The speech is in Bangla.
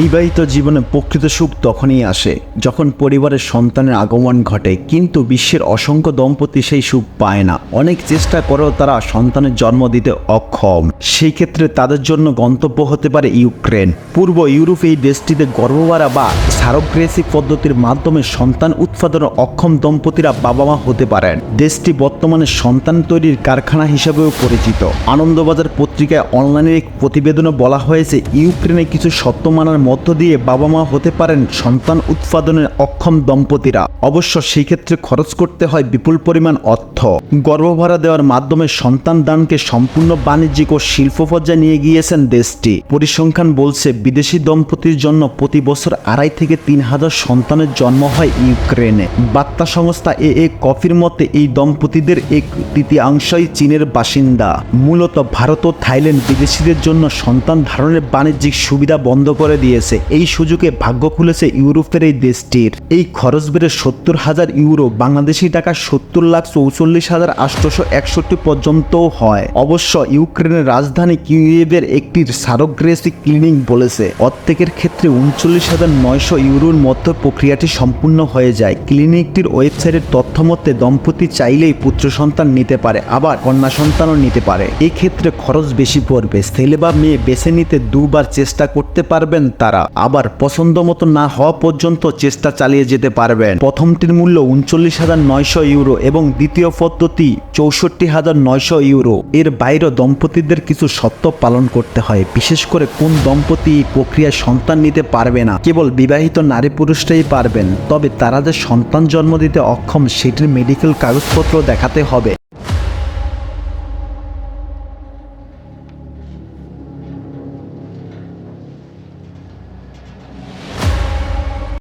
বিবাহিত জীবনে প্রকৃত সুখ তখনই আসে যখন পরিবারের সন্তানের আগমন ঘটে, কিন্তু বিশ্বের অসংখ্য দম্পতি সেই সুখ পায় না। অনেক চেষ্টা করেও তারা সন্তানের জন্ম দিতে অক্ষম। সেই ক্ষেত্রে তাদের জন্য গন্তব্য হতে পারে ইউক্রেন। পূর্ব ইউরোপ এই দেশটিতে গর্ভবারা বা সারোগ্রেসি পদ্ধতির মাধ্যমে সন্তান উৎপাদনে অক্ষম দম্পতিরা বাবা মা হতে পারেন। দেশটি বর্তমানে সন্তান তৈরির কারখানা হিসেবেও পরিচিত। আনন্দবাজার পত্রিকায় অনলাইনের এক প্রতিবেদনে বলা হয়েছে, ইউক্রেনে কিছু সত্য মানার মধ্য দিয়ে বাবা মা হতে পারেন সন্তান উৎপাদনের অক্ষম দম্পতিরা। অবশ্য সেই ক্ষেত্রে খরচ করতে হয় বিপুল পরিমাণ অর্থ। গর্ভভাড়া দেওয়ার মাধ্যমে সন্তান দানকে সম্পূর্ণ বাণিজ্যিক ও শিল্প পর্যায়ে নিয়ে গিয়েছেন দেশটি। পরিসংখ্যান বলছে, বিদেশি দম্পতির জন্য প্রতি বছর আড়াই থেকে তিন হাজার সন্তানের জন্ম হয় ইউক্রেনে। বার্তা সংস্থা এ এ কফির মতে, এই দম্পতিদের এক তৃতীয়াংশই চীনের বাসিন্দা। মূলত ভারত ও থাইল্যান্ড বিদেশিদের জন্য সন্তান ধারণের বাণিজ্যিক সুবিধা বন্ধ করে দিয়েছে। এই সুযোগে ভাগ্য খুলেছে ইউরোপের এই দেশটির। এই খরচ বেড়ে সত্তর হাজার ইউরো, বাংলাদেশি টাকা সত্তর লাখ চৌচল্লিশ হাজার আটশোশো একষট্টি পর্যন্তও হয়। অবশ্য ইউক্রেনের রাজধানী কিউয়েভের একটি সারোগ্রেসি ক্লিনিক বলেছে। অর্ধেকের ক্ষেত্রে উনচল্লিশ হাজার নয়শো ইউরোর মধ্যে প্রক্রিয়াটি সম্পূর্ণ হয়ে যায়। ক্লিনিকটির ওয়েবসাইটের তথ্য মতে দম্পতি চাইলেই পুত্র সন্তান নিতে পারে, আবার কন্যা সন্তানও নিতে পারে। এই ক্ষেত্রে খরচ বেশি পড়বে। ছেলে বা মেয়ে বেছে নিতে দুবার চেষ্টা করতে পারবেন তারা, আবার পছন্দ মতো না হওয়া পর্যন্ত চেষ্টা চালিয়ে যেতে পারবেন। প্রথমটির মূল্য উনচল্লিশ হাজার নয়শো ইউরো এবং দ্বিতীয় পদ্ধতি চৌষট্টি হাজার নয়শো ইউরো। এর বাইরে দম্পতিদের কিছু সত্য পালন করতে হয়, বিশেষ করে কোন দম্পতি এই প্রক্রিয়ায় সন্তান নিতে পারবে না। কেবল বিবাহিত নারী পুরুষরাই পারবেন, তবে তারা যে সন্তান জন্ম দিতে অক্ষম, সেটির মেডিকেল কাগজপত্র দেখাতে হবে।